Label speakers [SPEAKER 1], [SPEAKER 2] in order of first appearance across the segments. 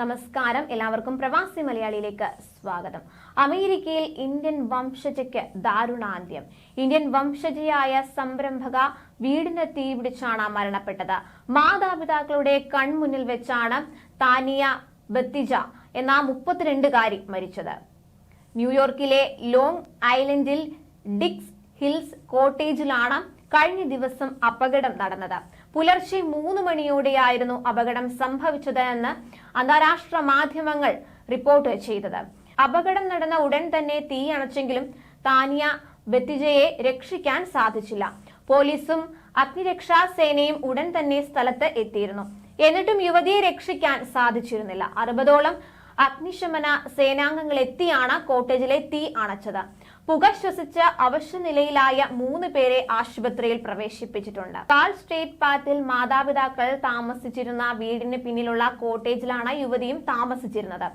[SPEAKER 1] നമസ്കാരം. എല്ലാവർക്കും പ്രവാസി മലയാളിയിലേക്ക് സ്വാഗതം. അമേരിക്കയിൽ ഇന്ത്യൻ വംശജയ്ക്ക് ദാരുണാന്ത്യം. ഇന്ത്യൻ വംശജയായ സംരംഭക വീടിന് തീപിടിച്ചാണ് മരണപ്പെട്ടത്. മാതാപിതാക്കളുടെ കൺമുന്നിൽ വെച്ചാണ് താനിയ ബത്തിജ എന്ന മുപ്പത്തിരണ്ടുകാരി മരിച്ചത്. ന്യൂയോർക്കിലെ ലോങ് ഐലൻഡിൽ ഡിക്സ് ഹിൽസ് കോട്ടേജിലാണ് കഴിഞ്ഞ ദിവസം അപകടം നടന്നത്. പുലർച്ചെ മൂന്ന് മണിയോടെയായിരുന്നു അപകടം സംഭവിച്ചത് എന്ന് അന്താരാഷ്ട്ര മാധ്യമങ്ങൾ റിപ്പോർട്ട് ചെയ്തത്. അപകടം നടന്ന ഉടൻ തന്നെ തീ അണച്ചെങ്കിലും താനിയ ബത്തിജയെ രക്ഷിക്കാൻ സാധിച്ചില്ല. പോലീസും അഗ്നിരക്ഷാ സേനയും ഉടൻ തന്നെ സ്ഥലത്ത് എത്തിയിരുന്നു. എന്നിട്ടും യുവതിയെ രക്ഷിക്കാൻ സാധിച്ചിരുന്നില്ല. അറുപതോളം അഗ്നിശമന സേനാംഗങ്ങൾ എത്തിയാണ് കോട്ടേജിലെ തീ അണച്ചത്. പുക ശ്വസിച്ച് അവശനിലയിലായ മൂന്ന് പേരെ ആശുപത്രിയിൽ പ്രവേശിപ്പിച്ചിട്ടുണ്ട്. കാൾ സ്ട്രീറ്റ് പാത്തിൽ മാതാപിതാക്കൾ താമസിച്ചിരുന്ന വീടിന് പിന്നിലുള്ള കോട്ടേജിലാണ് യുവതിയും താമസിച്ചിരുന്നത്.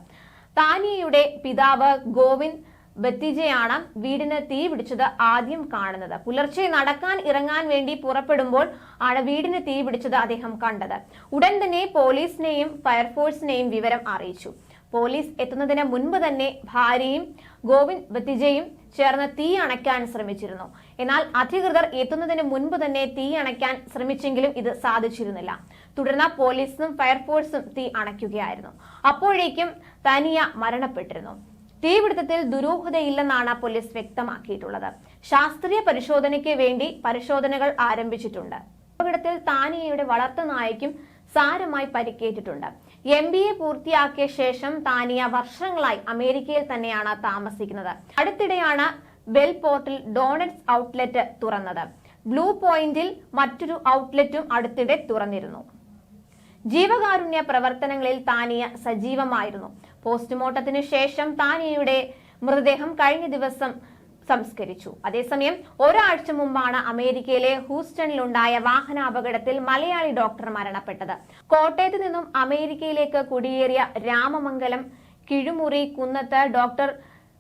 [SPEAKER 1] താനിയയുടെ പിതാവ് ഗോവിന്ദ് ബത്തിജയാണ് വീടിന് തീ പിടിച്ചത് ആദ്യം കാണുന്നത്. പുലർച്ചെ നടക്കാൻ ഇറങ്ങാൻ വേണ്ടി പുറപ്പെടുമ്പോൾ ആണ് വീടിന് തീ പിടിച്ചത് അദ്ദേഹം കണ്ടത്. ഉടൻ തന്നെ പോലീസിനെയും ഫയർഫോഴ്സിനെയും വിവരം അറിയിച്ചു. പോലീസ് എത്തുന്നതിന് മുൻപ് തന്നെ ഭാര്യയും ഗോവിന്ദ് ബത്തിജയും ചേർന്ന് തീ അണയ്ക്കാൻ ശ്രമിച്ചിരുന്നു. എന്നാൽ അധികൃതർ എത്തുന്നതിന് മുൻപ് തന്നെ തീ അണയ്ക്കാൻ ശ്രമിച്ചെങ്കിലും ഇത് സാധിച്ചിരുന്നില്ല. തുടർന്ന് പോലീസും ഫയർഫോഴ്സും തീ അണയ്ക്കുകയായിരുന്നു. അപ്പോഴേക്കും തനിയ മരണപ്പെട്ടിരുന്നു. തീപിടുത്തത്തിൽ ദുരൂഹതയില്ലെന്നാണ് പോലീസ് വ്യക്തമാക്കിയിട്ടുള്ളത്. ശാസ്ത്രീയ പരിശോധനയ്ക്ക് വേണ്ടി പരിശോധനകൾ ആരംഭിച്ചിട്ടുണ്ട്. അപകടത്തിൽ താനിയയുടെ വളർത്തുനായയ്ക്കും സാരമായി പരിക്കേറ്റിട്ടുണ്ട്. എം ബി എ പൂർത്തിയാക്കിയ ശേഷം താനിയ വർഷങ്ങളായി അമേരിക്കയിൽ തന്നെയാണ് താമസിക്കുന്നത്. അടുത്തിടെയാണ് ബെൽ പോർട്ടിൽ ഡോണറ്റ്സ് ഔട്ട്ലെറ്റ് തുറന്നത്. ബ്ലൂ പോയിന്റിൽ മറ്റൊരു ഔട്ട്ലെറ്റും അടുത്തിടെ തുറന്നിരുന്നു. ജീവകാരുണ്യ പ്രവർത്തനങ്ങളിൽ താനിയ സജീവമായിരുന്നു. പോസ്റ്റ്മോർട്ടത്തിന് ശേഷം താനിയയുടെ മൃതദേഹം കഴിഞ്ഞ ദിവസം സംസ്കരിച്ചു. അതേസമയം ഒരാഴ്ച മുമ്പാണ് അമേരിക്കയിലെ ഹൂസ്റ്റണിലുണ്ടായ വാഹനാപകടത്തിൽ മലയാളി ഡോക്ടർ മരണപ്പെട്ടത്. കോട്ടയത്ത് നിന്നും അമേരിക്കയിലേക്ക് കുടിയേറിയ രാമമംഗലം കിഴുമുറി കുന്നത്ത് ഡോക്ടർ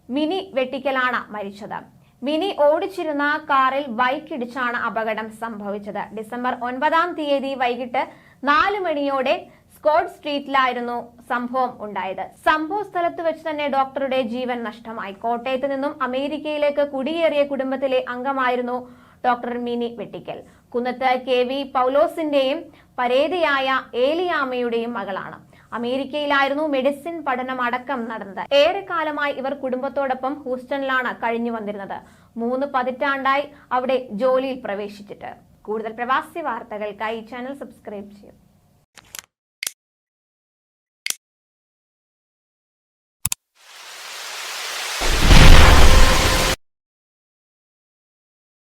[SPEAKER 1] മിനി വെട്ടിക്കലാണ് മരിച്ചത്. മിനി ഓടിച്ചിരുന്ന കാറിൽ ബൈക്കിടിച്ചാണ് അപകടം സംഭവിച്ചത്. ഡിസംബർ ഒൻപതാം തീയതി വൈകിട്ട് നാല് മണിയോടെ സ്കോട്ട് സ്ട്രീറ്റിലായിരുന്നു സംഭവം ഉണ്ടായത്. സംഭവ സ്ഥലത്ത് വെച്ച് തന്നെ ഡോക്ടറുടെ ജീവൻ നഷ്ടമായി. കോട്ടയത്ത് നിന്നും അമേരിക്കയിലേക്ക് കുടിയേറിയ കുടുംബത്തിലെ അംഗമായിരുന്നു doctor Mini Vettikkal. Kunnathu K V പൗലോസിന്റെയും പരേതയായ ഏലിയാമയുടെയും മകളാണ്. അമേരിക്കയിലായിരുന്നു മെഡിസിൻ പഠനം അടക്കം നടന്നത്. ഏറെക്കാലമായി ഇവർ കുടുംബത്തോടൊപ്പം ഹൂസ്റ്റണിലാണ് കഴിഞ്ഞു വന്നിരുന്നത്. മൂന്ന് പതിറ്റാണ്ടായി അവിടെ ജോലിയിൽ പ്രവേശിച്ചിട്ട്. കൂടുതൽ പ്രവാസി വാർത്തകൾക്കായി ചാനൽ സബ്സ്ക്രൈബ് ചെയ്യും.